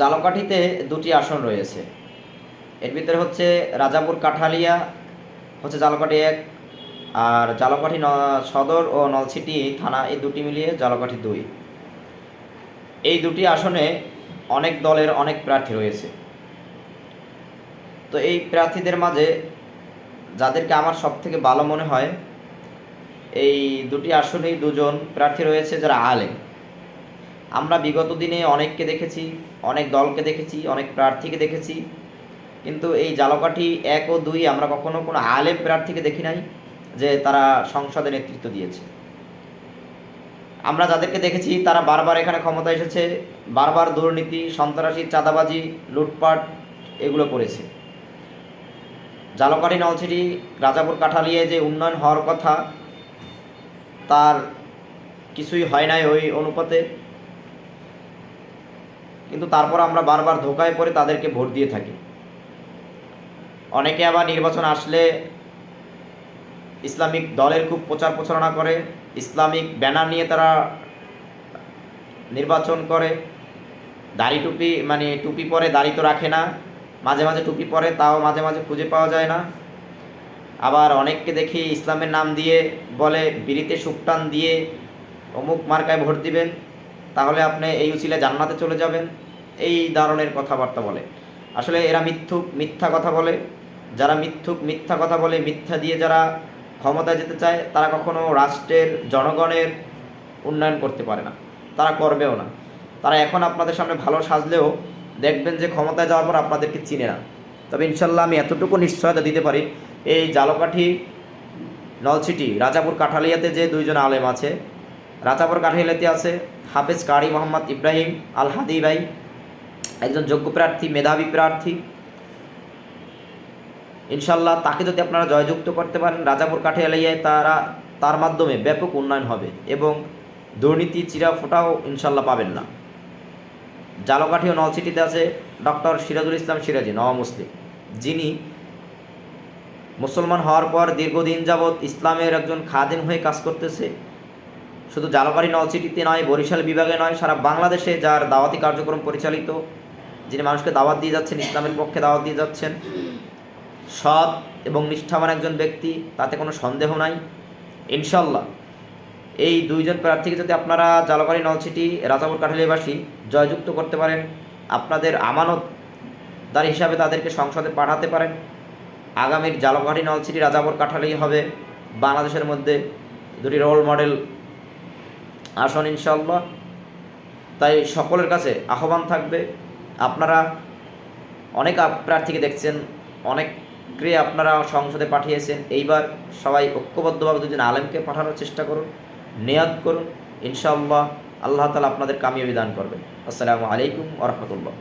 জালকাঠিতে দুটি আসন রয়েছে। এর ভিতরে হচ্ছে রাজাপুর কাঠালিয়া, হচ্ছে জালকাঠি এক আর জালকাঠি সদর ও নলছিটি থানা এই দুটি মিলিয়ে জালকাঠি দুই। এই দুটি আসনে অনেক দলের অনেক প্রার্থী রয়েছে। তো এই প্রার্থীদের মাঝে যাদেরকে আমার সব থেকে ভালো মনে হয়, এই দুটি আসনেই দুজন প্রার্থী রয়েছে যারা আলেম। আমরা বিগত দিনে অনেককে দেখেছি, অনেক দলকে দেখেছি, অনেক প্রার্থীকে দেখেছি। কিন্তু এই জালকাঠি এক ও দুই আমরা কখনো কোনো আলেম প্রার্থীকে দেখি নাই যে তারা সংসদে নেতৃত্ব দিয়েছে। আমরা যাদেরকে দেখেছি, তারা বারবার এখানে ক্ষমতা এসেছে, বারবার দুর্নীতি, সন্ত্রাসী, চাঁদাবাজি, লুটপাট এগুলো করেছে। জালকাঠি, নলছিটি, রাজাপুর, কাঠালিয়ে যে উন্নয়ন হওয়ার কথা, তার কিছুই হয় নাই ওই অনুপাতে। কিন্তু তারপর আমরা বারবার ধোকায় পড়ে তাদেরকে ভোট দিয়ে থাকি। অনেকে আবার নির্বাচন আসলে ইসলামিক দলের খুব প্রচার প্রচারণা করে, ইসলামিক ব্যানার নিয়ে তারা নির্বাচন করে। দাড়ি টুপি মানে টুপি পরে দাড়ি তো রাখে না, মাঝে মাঝে টুপি পরে, তাও মাঝে মাঝে খুঁজে পাওয়া যায় না। আবার অনেককে দেখি ইসলামের নাম দিয়ে বলে, বিড়িতে সুকটান দিয়ে অমুক মার্কায় ভোট দিবেন, তাহলে আপনি এই উচিলে জান্নাতে চলে যাবেন। এই ধরনের কথাবার্তা বলে। আসলে এরা মিথ্যুক, মিথ্যা কথা বলে। যারা মিথ্যুক, মিথ্যা কথা বলে, মিথ্যা দিয়ে যারা ক্ষমতায় যেতে চায়, তারা কখনো রাষ্ট্রের, জনগণের উন্নয়ন করতে পারে না। তারা করবেও না। তারা এখন আপনাদের সামনে ভালো সাজলেও দেখবেন যে ক্ষমতায় যাওয়ার পর আপনাদেরকে চিনে না। তবে ইনশাল্লাহ আমি এতটুকু নিশ্চয়তা দিতে পারি, এই জালকাঠি নলছিটি, রাজাপুর কাঠালিয়াতে যে দুইজন আলেম আছে, রাজাপুর কাঠালিয়াতে আছে হাফেজ কারি মোহাম্মদ ইব্রাহিম আল হাদি ভাই একজন যোগ্য প্রার্থী, মেধাবী প্রার্থী। ইনশাল্লাহ তাকে যদি আপনারা জয়যুক্ত করতে পারেন, রাজাপুর কাঠিয়ালাইয়ায় তারা, তার মাধ্যমে ব্যাপক উন্নয়ন হবে এবং দুর্নীতি চিরা ফোটাও ইনশাল্লাহ পাবেন না। জালকাঠি ও নলসিটিতে আছে ডক্টর সিরাজুল ইসলাম সিরাজি নওয়া মুসলিম। যিনি মুসলমান হওয়ার পর দীর্ঘদিন যাবৎ ইসলামের একজন খাদেম হয়ে কাজ করতেছে। শুধু জালকাঠি নলসিটিতে নয়, বরিশাল বিভাগে নয়, সারা বাংলাদেশে যার দাওয়াতি কার্যক্রম পরিচালিত। যিনি মানুষকে দাওয়াত দিয়ে যাচ্ছেন, ইসলামের পক্ষে দাওয়াত দিয়ে যাচ্ছেন, সৎ এবং নিষ্ঠাবান একজন ব্যক্তি, তাতে কোনো সন্দেহ নাই। ইনশাল্লাহ এই দুইজন প্রার্থীকে যদি আপনারা জালকারি নলছিটি, রাজাপুর কাঠালিবাসী জয়যুক্ত করতে পারেন, আপনাদের আমানতদার হিসাবে তাদেরকে সংসদে পাঠাতে পারেন। আগামীর জালকাঠি নলছিটি, রাজাপুর কাঠালি হবে বাংলাদেশের মধ্যে দুটি রোল মডেল আসন ইনশাল্লাহ তাই সকলের কাছে আহ্বান থাকবে আপনারা অনেক প্রার্থীকে দেখছেন অনেককে আপনারা সংসদে পাঠিয়েছেন। এইবার সবাই ঐক্যবদ্ধভাবে দুজন আলেমকে পাঠানোর চেষ্টা করুন, নেয়াদ করুন। ইনশাআল্লাহ আল্লাহ তালা আপনাদের কামিয়াবি দান করবেন। আসসালামু আলাইকুম ওরহমতুল্লাহ